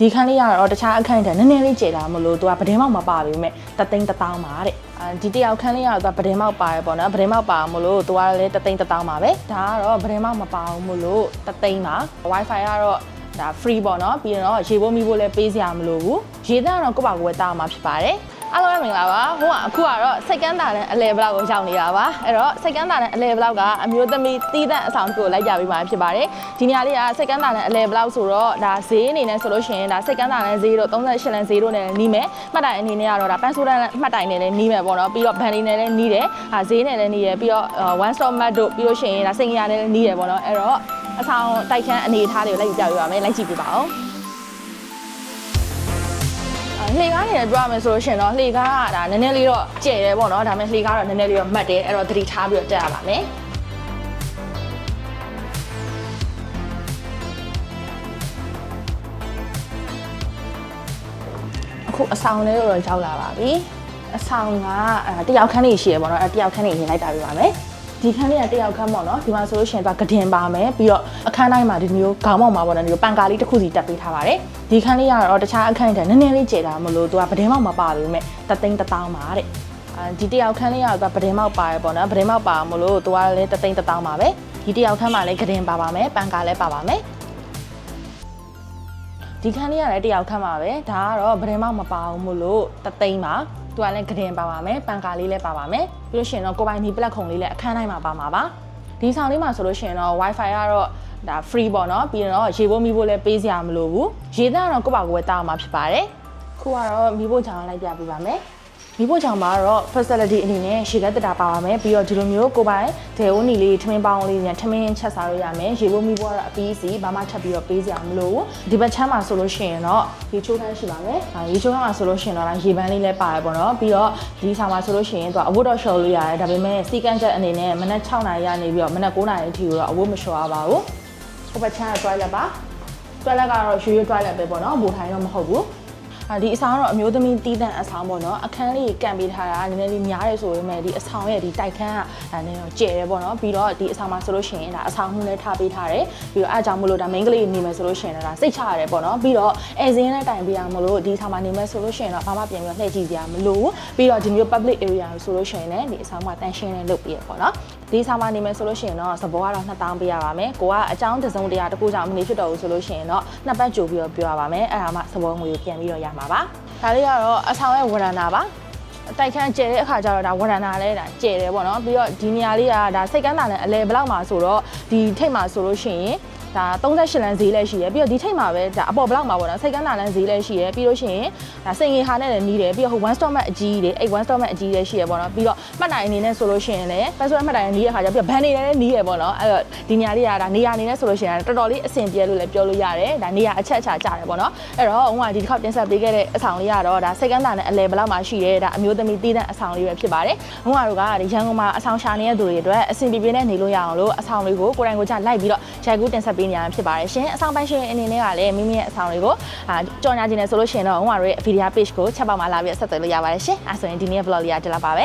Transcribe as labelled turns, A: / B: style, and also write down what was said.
A: ဒီခန်းလေးကတော့တခြားအခန်းတွေနည်းနည်းလေးကျယ်တာမလို့သူကပဒင်းမောက်မပါပေမဲ့တသိန်းတစ်တောင်းပါတဲ့အဲဒီတယောက်ခန်းလေးကတော့သူကပဒင်းမောက်ပါတယ်ပေါ့နော်ပဒင်းမောက်ပါမလို့သူကလည်းတသိန်းတစ်တောင်းပါပဲဒါကတော့ပဒင်းမောက်မပါဘူးမလို့တသိန်းပါ wifi ကတော့ဒါ free ပေါ့နော်ပြီးတော့ရေဖို့မိဖို့လည်းပေးစရာမလိုဘူးရေတန်းကတော့ကိုယ့်ဘာကိုယ်ပဲတောင်းမှာဖြစ်ပါတယ် အားလုံးပဲမင်္ဂလာပါဟိုကအခုကတော့စိတ်ကန်းတာနဲ့အလဲဘလောက်ကိုရောက်နေတာပါအဲ့တော့စိတ်ကန်းတာနဲ့အလဲဘလောက်ကအမျိုးသမီးတီးတဲ့အဆောင်တစ်ခုကိုလိုက်ပြပေးမှာဖြစ်ပါတယ်ဒီနေရာလေးကစိတ်ကန်းတာနဲ့အလဲဘလောက်ဆိုတော့ဒါဈေးအနေနဲ့ဆိုလို့ရှိရင်ဒါစိတ်ကန်းတာနဲ့ဈေးတော့38လန်ဈေးတို့နဲ့နီးမယ်မှတ်တိုင်အနေနဲ့ကတော့ဒါပန်းဆိုးတန်းမှတ်တိုင်နဲ့လည်းနီးမယ်ပေါ့နော်ပြီးတော့ဘန်လီနဲ့လည်းနီးတယ်ဟာဈေးနဲ့လည်းနီးတယ်ပြီးတော့ one stop mat တို့ပြီးလို့ရှိရင်ဒါစိတ်ငရနဲ့လည်းနီးတယ်ပေါ့နော်အဲ့တော့အဆောင်တိုက်ခန်းအနေအထားတွေကိုလိုက်ပြပြပေးပါမယ်လိုက်ကြည့်ပြပါဦး လှေကားနေတယ်ပြောရမယ်ဆိုလို့ရှိရင်တော့လှေကားကဒါနည်းနည်းလေးတော့ကျဲတယ်ပေါ့နော်ဒါပေမဲ့လှေကားတော့နည်းနည်းလေးတော့မှတ်တယ်အဲ့တော့သတိထားပြီးတော့တက်ရပါမယ်အခုအဆောင်လေးကိုတော့ရောက်လာပါပြီအဆောင်ကအဲတယောက်ခန်းလေးရှိရပေါ့နော်အဲတယောက်ခန်းလေးရင်လိုက်တာပြပါမယ် ဒီခန်းလေးကတယောက်ခန်းပေါ့နော်ဒီမှာဆိုလို့ရှိရင်သူကဂဒင်ပါမယ်ပြီးတော့အခန်းတိုင်းမှာဒီမျိုးခေါင်းမောက်မှာပေါ့နော်ဒီလိုပန်ကာလေးတစ်ခုစီတက်ပေးထားပါတယ်ဒီခန်းလေးကတော့တခြားအခန်းတွေနည်းနည်းလေးကျယ်တာမလို့သူကပဒင်းမောက်မပါဘူးမဲ့တသိန်းတစ်တောင်းပါတဲ့အဲဒီတယောက်ခန်းလေးကတော့သူကပဒင်းမောက်ပါတယ်ပေါ့နော်ပဒင်းမောက်ပါမလို့သူကလည်းတသိန်းတစ်တောင်းပါပဲဒီတယောက်ခန်းမှာလည်းဂဒင်ပါပါမယ်ပန်ကာလည်းပါပါမယ်ဒီခန်းလေးကလည်းတယောက်ခန်းပါပဲဒါကတော့ဗရင်မောက်မပါဘူးမို့လို့တသိန်းပါ သူကလည်းဂရင်ပါပါမယ်ပန်ကာလေးလည်းပါပါမယ်ပြီးလို့ရှိရင်တော့ကိုပိုင်မီပလက်ခုံလေးလည်းအခန်းတိုင်းမှာပါမှာပါဒီဆောင်လေးမှာဆိုလို့ရှိရင်တော့ wifi ကတော့ဒါ free ပေါ့နော်ပြီးတော့ရေဖို့မိဖို့လည်းပေးစရာမလိုဘူးရေတန်းကတော့ကိုယ့်ဘာကိုယ်ပဲတောင်းမှာဖြစ်ပါတယ်ခုကတော့မိဖို့ချောင်းလိုက်ပြပေးပါမယ် မိဖို့ချောင်းမှာတော့ facility အနေနဲ့ရေကက်တတာပါပါမယ်ပြီးတော့ဒီလိုမျိုးကိုပိုင်ဒေဝနီလေးထမင်းပေါင်းလေးညာထမင်းချက်စားလို့ရမယ်ရေဖို့မိဖို့ကတော့အပီးစီဘာမှချက်ပြီးတော့ပေးစရာမလိုဘူးဒီဘက်ချမ်းမှာဆိုလို့ရှိရင်တော့ရေချိုးခန်းရှိပါမယ်အာရေချိုးခန်းမှာဆိုလို့ရှိရင်တော့ဒါရေပန်းလေးလည်းပါတယ်ပေါ့နော်ပြီးတော့ဒီဆောင်မှာဆိုလို့ရှိရင်တော့အဝတ်တော့လျှော်လို့ရတယ်ဒါပေမဲ့စီကန်းချက်အနေနဲ့မနက်6နာရီကနေပြီးတော့မနက်9နာရီအထိကိုတော့အဝတ်မလျှော်ရပါဘူးဟိုဘက်ချမ်းက toilet ပါ toilet ကတော့ရွှေရွှေ toilet ပဲပေါ့နော်ဘူထိုင်တော့မဟုတ်ဘူးအာ ဒီအဆောင်ကတော့အမျိုးသမီးတီးတန့်အဆောင်ပေါ့နော်အခန်းလေးကန်ပေးထားတာနည်းနည်းလေးများတယ်ဆိုပေမဲ့ဒီအဆောင်ရဲ့ဒီတိုက်ခန်းကဒါနည်းတော့ကျယ်တယ်ပေါ့နော်ပြီးတော့ဒီအဆောင်မှာဆိုလို့ရှိရင်ဒါအဆောင်မှုလည်းထားပေးထားတယ်ပြီးတော့အားကြောင့်မလို့ဒါ main ကလေးနေမယ်ဆိုလို့ရှိရင်တော့ဒါစိတ်ချရတယ်ပေါ့နော်ပြီးတော့အဲဇင်းနဲ့တိုင်ပေးရမလို့ဒီအဆောင်မှာနေမယ်ဆိုလို့ရှိရင်တော့ဘာမှပြင်ပြီးတော့လှည့်ကြည့်စရာမလိုဘူးပြီးတော့ဒီမျိုး public area ဆိုလို့ရှိရင်လည်းဒီအဆောင်မှာတန်ရှင်းနဲ့လုပ်ပေးရပေါ့နော်ဒီဆောင်မှာနေမယ်ဆိုလို့ရှိရင်တော့စဘောကတော့2000ပေးရပါမယ်ကိုကအကြောင်းတစ်စုံတရာတစ်ခုကြောင့်မနေဖြစ်တော့ဘူးဆိုလို့ရှိရင်တော့နှစ်ပတ်ကြိုပြီးတော့ပြောရပါမယ်အဲ့ဒါမှစဘောငွေကိုပြန်ပြီးတော့ရမှာပါဒါလေးကတော့အဆောင်ရဲ့ဝရဏာပါတိုက်ခန်းကျဲတဲ့အခါကျတော့ဒါဝရဏာလဲဒါကျဲတယ်ပေါ့နော်ပြီးတော့ဒီနေရာလေးကဒါစိတ်ကန်းတာနဲ့အလဲဘလောက်မှာဆိုတော့ဒီထိတ်မှာဆိုလို့ရှိရင် ဒါ38လမ်းဈေးလည်းရှိရယ်ပြီးတော့ဒီထိတ်မှာပဲဒါအပေါ်ဘလောက်မှာပေါ့နော်စိတ်ကန်းတာလမ်းဈေးလည်းရှိရယ်ပြီးလို့ရှိရင်ဒါစိန်ငေဟာနဲ့လည်းနီးတယ်ပြီးတော့ဟို one stop mat အကြီးတွေအဲ့ one stop mat အကြီးလည်းရှိရယ်ပေါ့နော်ပြီးတော့မှတ်တိုင်အနေနဲ့ဆိုလို့ရှိရင်လည်း password မှတ်တိုင်နီးတဲ့ခါကျပြီးတော့ဘန်နေလည်းနီးရယ်ပေါ့နော်အဲ့တော့ဒီနေရာလေးကဒါနေရာအနေနဲ့ဆိုလို့ရှိရင်တော်တော်လေးအဆင်ပြေလို့လည်းပြောလို့ရတယ်ဒါနေရာအချက်အချာကြတယ်ပေါ့နော်အဲ့တော့ဟိုကဒီတစ်ခေါက်တင်ဆက်ပေးခဲ့တဲ့အဆောင်လေးကတော့ဒါစိတ်ကန်းတာနဲ့အလဲဘလောက်မှာရှိတယ်ဒါအမျိုးသမီးတည်တဲ့အဆောင်လေးပဲဖြစ်ပါတယ်ဟိုကတို့ကဒီရန်ကုန်မှာအဆောင်ရှာနေတဲ့သူတွေအတွက်အဆင်ပြေပြေနဲ့နေလို့ရအောင်လို့အဆောင်လေးကိုကိုယ်တိုင်ကိုယ်ကျလိုက်ပြီးတော့ရိုက်ကူးတင်ဆက်ပေးနေရတာဖြစ်ပါတယ်ရှင်အဆောင်ပိုင်ရှင်အနေနဲ့ကလည်းမိမိရဲ့အဆောင်လေးကိုအာကြော်ညာခြင်းနဲ့ဆိုလို့ရှိရင်တော့ဟိုကတို့ရဲ့ video page ကိုချက်ပေါက်မှာလာပြီးဆက်သွယ်လို့ရပါတယ်ရှင်အဲဆိုရင်ဒီနေ့ vlog လေးကဒီလောက်ပါပဲ